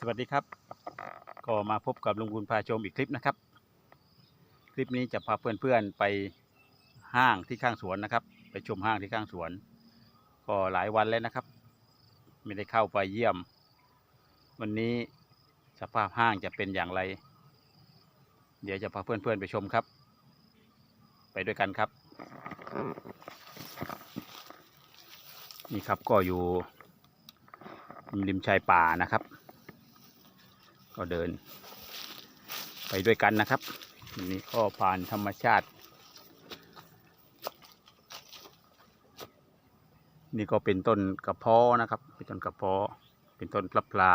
สวัสดีครับ ก็มาพบกับลุงบุญพาชมอีกคลิปนะครับ คลิปนี้จะพาเพื่อนๆไปห้างที่ข้างสวนนะครับ ไปชมห้างที่ข้างสวน ก็หลายวันแล้วนะครับ ไม่ได้เข้าไปเยี่ยม วันนี้สภาพห้างจะเป็นอย่างไร เดี๋ยวจะพาเพื่อนๆไปชมครับ ไปด้วยกันครับ นี่ครับก็อยู่ริมชายป่านะครับ ก็เดิน ไปด้วยกันนะครับนนี้ก็ผ่านธรรมชาติ นี่ก็เป็นต้นกระเพาะนะครับ เป็นต้นกระเพาะเป็นต้นพลับพลา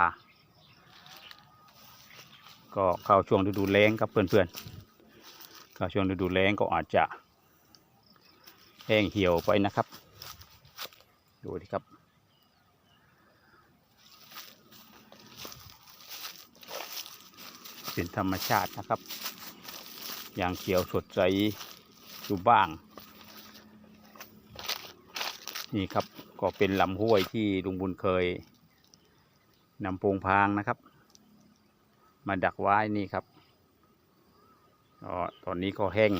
ก็เข้าช่วงฤดูแล้งครับเพื่อนๆเข้าช่วงฤดูแล้งก็อาจจะแห้งเหี่ยวไปนะครับ ดูดิครับ เป็นธรรมชาตินะครับ อย่างเขียวสดใสอยู่บ้าง นี่ครับก็เป็นลำห้วยที่ลุงบุญเคยนำโพงพางนะครับ มาดักไว้นี่ครับตอนนี้ก็แห้ง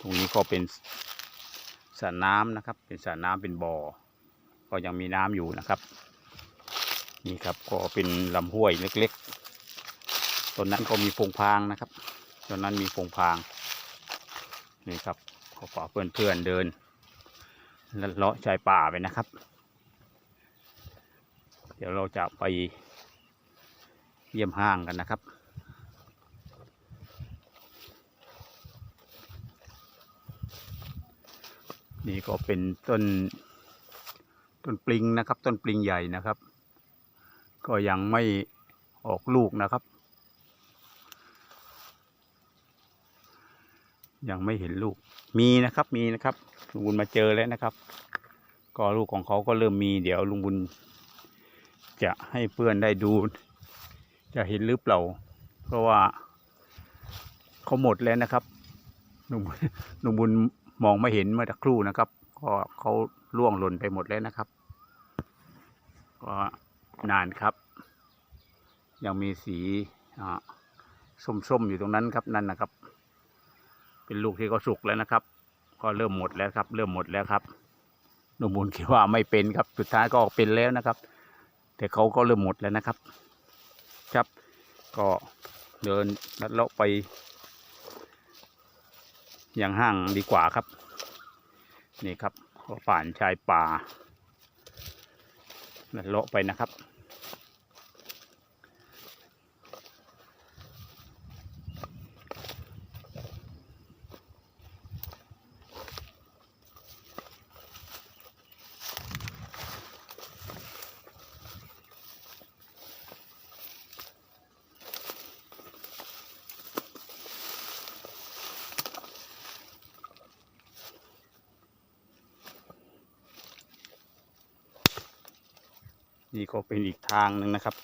ตรงนี้ก็เป็นสระน้ำนะครับ เป็นสระน้ำเป็นบ่อ ก็ยังมีน้ำอยู่นะครับ นี่ครับก็เป็นลำห้วยเล็กๆ ต้นนั้นก็มีพงพางนะครับต้นนั้นมีพงพาง นี่ครับขอฝากเพื่อนๆเดินเลาะชายป่าไปนะครับ เดี๋ยวเราจะไปเยี่ยมห้างกันนะครับนี่ก็เป็นต้นต้นปลิงนะครับ ต้นปลิงใหญ่นะครับ ก็ยังไม่ออกลูกนะครับ ยังไม่เห็นลูก มีนะครับมีนะครับ ลุงบุญมาเจอแล้วนะครับ ก็ลูกของเขาก็เริ่มมีเดี๋ยวลุงบุญ จะให้เพื่อนได้ดู จะเห็นหรือเปล่า เพราะว่าเขาหมดแล้วนะครับลุงลุงบุญมองไม่เห็นเมื่อสักครู่นะครับ ก็เขาล่วงหล่นไปหมดแล้วนะครับ ก็นานครับ ยังมีสีส้มๆอยู่ตรงนั้นครับนั่นนะครับ เป็นลูกที่เขาสุกแล้วนะครับ ก็เริ่มหมดแล้วครับ เริ่มหมดแล้วครับหนุ่มบุญคิดว่าไม่เป็นครับ สุดท้ายก็เป็นแล้วนะครับ แต่เขาก็เริ่มหมดแล้วนะครับ ครับ ก็เดินลัดเลาะไปอย่างห้างดีกว่าครับ นี่ครับก็ผ่านชายป่าลัดเลาะไปนะครับ นี่ก็เป็นอีกทางหนึ่งนะครับ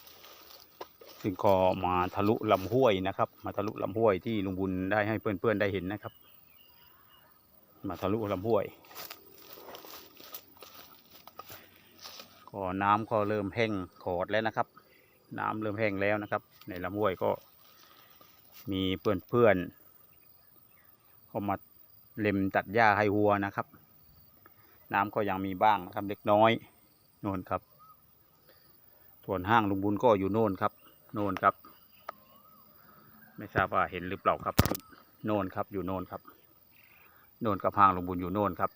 ซึ่งก็มาทะลุลำห้วยนะครับ มาทะลุลำห้วยที่ลุงบุญได้ให้เพื่อนๆได้เห็นนะครับ มาทะลุลำห้วย ก็น้ำก็เริ่มแห้งขอดแล้วนะครับ น้ำเริ่มแห้งแล้วนะครับ ในลำห้วยก็มีเพื่อนๆเขามาเล็มตัดหญ้าให้วัวนะครับ น้ำก็ยังมีบ้างนะครับเล็กน้อยโน่นครับ ส่วนห้างลุงบุญก็อยู่โน่นครับ โน่นครับ ไม่ทราบว่าเห็นหรือเปล่าครับ โน่นครับ อยู่โน่นครับ โน่นกับห้างลุงบุญอยู่โน่นครับ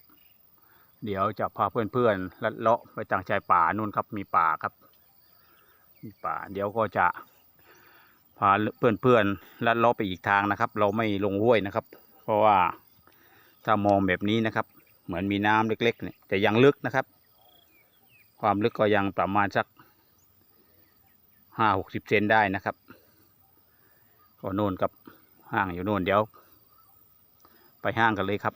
เดี๋ยวจะพาเพื่อนๆลัดเลาะไปทางชายป่าโน่นครับ มีป่าครับ มีป่า เดี๋ยวก็จะพาเพื่อนๆลัดเลาะไปอีกทางนะครับ เราไม่ลงห้วยนะครับ เพราะว่าถ้ามองแบบนี้นะครับ เหมือนมีน้ำเล็กๆเนี่ยแต่ยังลึกนะครับ ความลึกก็ยังประมาณสัก ห้าหกสิบเซนได้นะครับก็โน่นกับห้างอยู่โน่นเดี๋ยว ไปห้างกันเลยครับ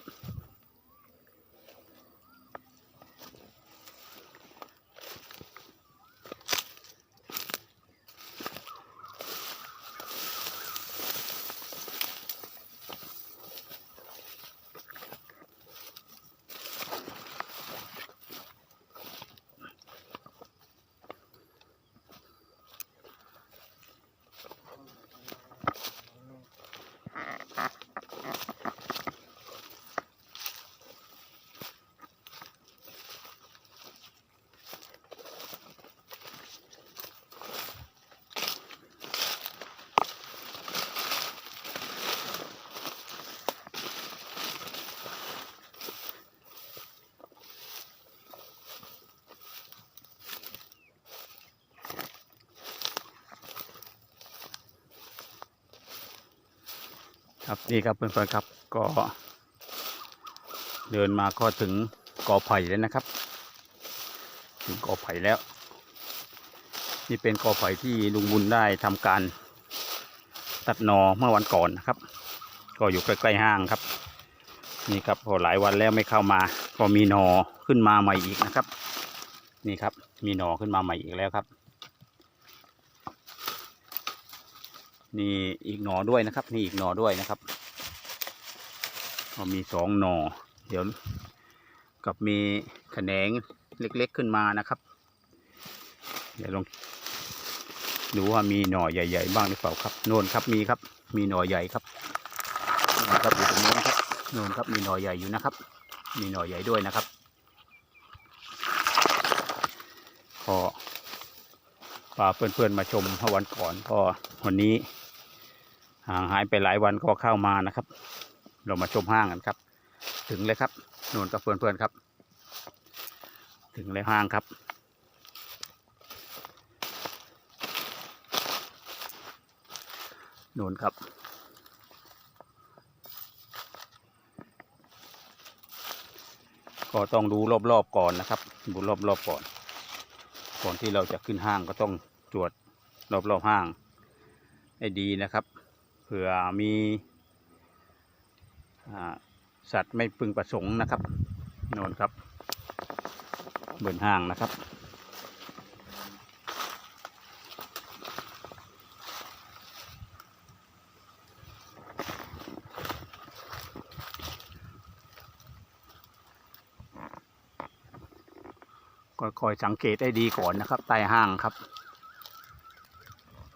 ครับนี่ครับเพื่อนๆครับก็ เดินมาก็ถึงกอไผ่แล้วนะครับ ถึงกอไผ่แล้ว นี่เป็นกอไผ่ที่ลุงบุญได้ทำการ ตัดนอเมื่อวันก่อนนะครับ ก็อยู่ใกล้ๆห้างครับ นี่ครับพอหลายวันแล้วไม่เข้ามา ก็มีนอขึ้นมาใหม่อีกนะครับ นี่ครับมีหนอขึ้นมาใหม่อีกแล้วครับ นี่อีกหนอด้วยนะครับ นี่อีกหนอด้วยนะครับก็มีสองหนอเดี๋ยวกับมีแขนงเล็กๆขึ้นมานะครับ เดี๋ยวลองดูว่ามีหน่อใหญ่ ๆ บ้างหรือเปล่าครับโน่นครับมีครับ มีหน่อใหญ่ครับนะครับอยู่ตรงนี้นะครับโน่นครับมีหน่อใหญ่อยู่นะครับ มีหน่อใหญ่ด้วยนะครับก็พาเพื่อนๆมาชมเมื่อวันก่อนก็วันนี้ ห่างหายไปหลายวันก็เข้ามานะครับ เรามาชมห้างกันครับ ถึงเลยครับโน่นกับเพื่อนๆครับ ถึงแล้วห้างครับโน่นครับก็ต้องดูรอบๆก่อนนะครับ ดูรอบๆก่อน ก่อนที่เราจะขึ้นห้างก็ต้องตรวจรอบๆห้างให้ดีนะครับ เผื่อมีอสัตว์ไม่พึงประสงค์นะครับโน่นครับบนห้างนะครับ คอยสังเกตให้ดีก่อนนะครับใต้ห้างครับ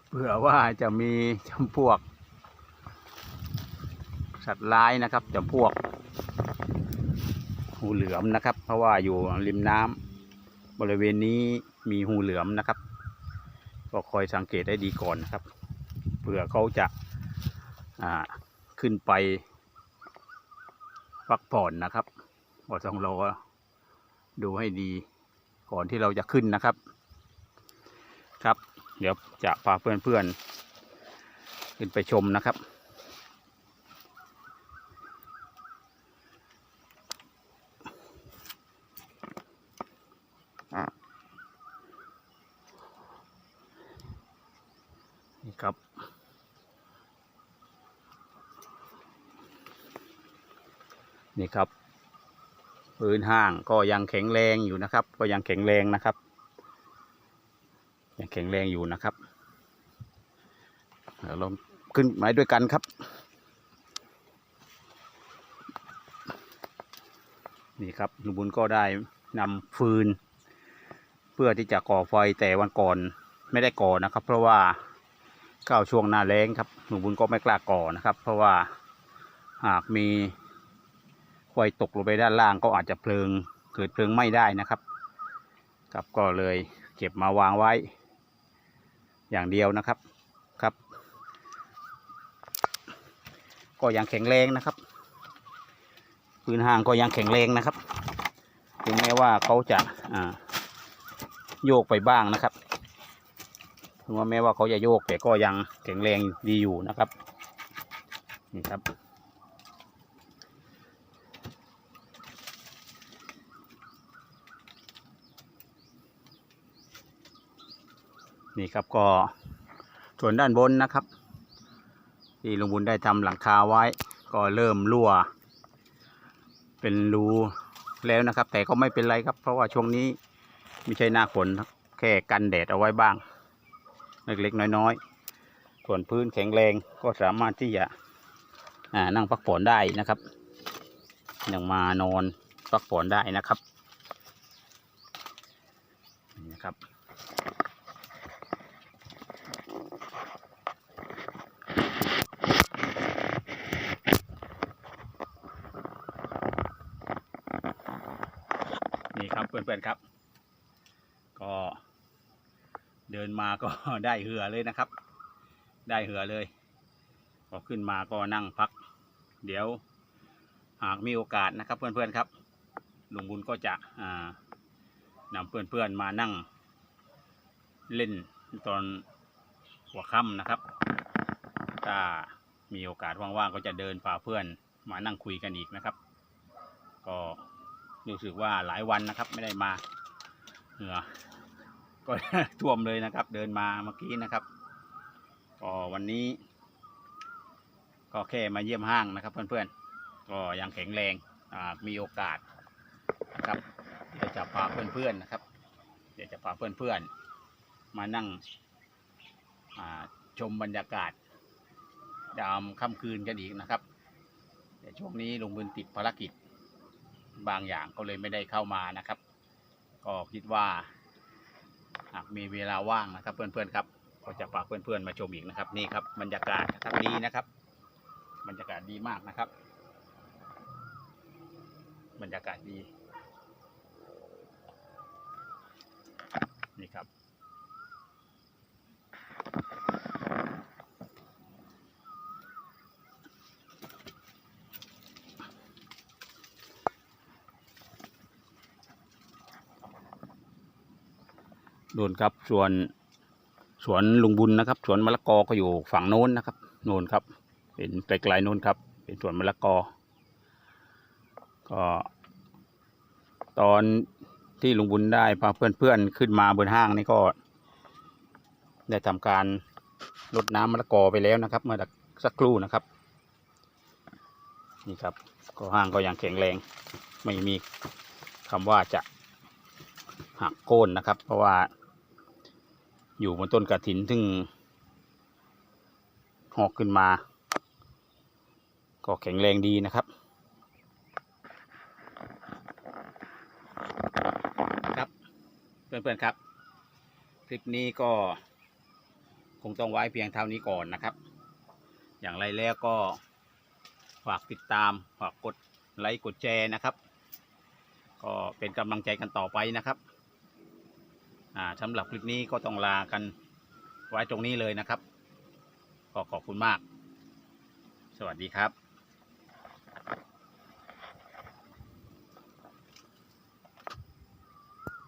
เผื่อว่าจะมีจำพวก สัตว์ร้ายนะครับจำพวกหูเหลือมนะครับ เพราะว่าอยู่ริมน้ำบริเวณนี้มีหูเหลือมนะครับ ก็คอยสังเกตให้ดีก่อนนะครับเผื่อเขาจะาขึ้นไปพักผ่อนนะครับก็ต้องรอดูให้ดีก่อนที่เราจะขึ้นนะครับ ครับ เดี๋ยวจะพาเพื่อนๆขึ้นไปชมนะครับ นี่ครับ นี่ครับ พื้นห้างก็ยังแข็งแรงอยู่นะครับ ก็ยังแข็งแรงนะครับ ยังแข็งแรงอยู่นะครับเดี๋ยวเราขึ้นไม้ด้วยกันครับ นี่ครับลุงบุญก็ได้นำฟืน เพื่อที่จะก่อไฟแต่วันก่อนไม่ได้ก่อนะครับ เพราะว่าเข้าช่วงหน้าแล้งครับลุงบุญก็ไม่กล้าก่อนะครับ เพราะว่าหากมี ไฟตกลงไปด้านล่างก็อาจจะเพลิงเกิดเพลิงไหม้ได้นะครับครับก็เลยเก็บมาวางไว้ อย่างเดียวนะครับครับ ก็ยังแข็งแรงนะครับพื้นห้างก็ยังแข็งแรงนะครับถึงแม้ว่าเขาจะอ่าโยกไปบ้างนะครับถึงว่าแม้ว่าเขาจะโยกแต่ก็ยังแข็งแรงดีอยู่นะครับนี่ครับ นี่ครับก็ส่วนด้านบนนะครับ ที่ลุงบุญได้ทำหลังคาไว้ ก็เริ่มรั่ว เป็นรูแล้วนะครับ แต่ก็ไม่เป็นไรครับ เพราะว่าช่วงนี้ไม่ใช่หน้าฝนแค่กันแดดเอาไว้บ้าง เล็กๆน้อยๆ ส่วนพื้นแข็งแรงก็สามารถที่จะอ่านั่งพักผ่อนได้นะครับยังมานอนพักผ่อนได้นะครับนี่นะครับ ครับเพื่อนๆครับ ก็เดินมาก็ได้เหือเลยนะครับ ได้เหือเลยพอขึ้นมาก็นั่งพัก เดี๋ยวหากมีโอกาสนะครับเพื่อนๆครับลุงบุญก็จะนำเพื่อนๆมานั่ง เล่นตอนหัวค่ำนะครับ ถ้ามีโอกาสว่างๆก็จะเดินพาเพื่อนมานั่งคุยกันอีกนะครับ ก็ รู้สึกว่าหลายวันนะครับ ไม่ได้มาเหงื่อก็ท่วมเลยนะครับ เดินมาเมื่อกี้นะครับก็วันนี้ ก็แค่มาเยี่ยมห้างนะครับ เพื่อนๆก็ยังแข็งแรงมีโอกาสนะครับเดี๋ยวจะพาเพื่อนๆนะครับ เดี๋ยวจะพาเพื่อนๆมานั่งชมบรรยากาศยามค่ำคืนกันอีกนะครับ แต่ช่วงนี้ลงบุญติดภารกิจ บางอย่างก็เลยไม่ได้เข้ามานะครับ ก็คิดว่าหากมีเวลาว่างนะครับ เพื่อนๆครับก็จะฝากเพื่อนๆมาชมอีกนะครับ นี่ครับบรรยากาศนะครับดีนะครับ บรรยากาศดีมากนะครับ บรรยากาศดีนี่ครับ โดนครับส่วนสวนลุงบุญนะครับ สวนมะละกอก็อยู่ฝั่งโน้นนะครับโน้นครับเป็นไกลๆโน้นครับ เป็นสวนมะละกอ ก็ตอนที่ลุงบุญได้พาเพื่อนๆขึ้นมาบนห้างนี่ก็ ได้ทำการรดน้ำมะละกอไปแล้วนะครับเมื่อสักครู่นะครับ นี่ครับ ก็ห้างก็ยังแข็งแรง ไม่มีคำว่าจะหักโค่นนะครับ เพราะว่า อยู่บนต้นกระถินซึ่งหอกขึ้นมา ก็แข็งแรงดีนะครับ ครับ เพื่อนๆครับ คลิปนี้ก็คงต้องไว้เพียงเท่านี้ก่อนนะครับ อย่างไรแล้วก็ฝากติดตามฝากกดไลค์กดแชร์นะครับ ก็เป็นกำลังใจกันต่อไปนะครับ อ่าสำหรับคลิปนี้ก็ต้องลากันไว้ตรงนี้เลยนะครับ ก็ขอบคุณมาก สวัสดีครับ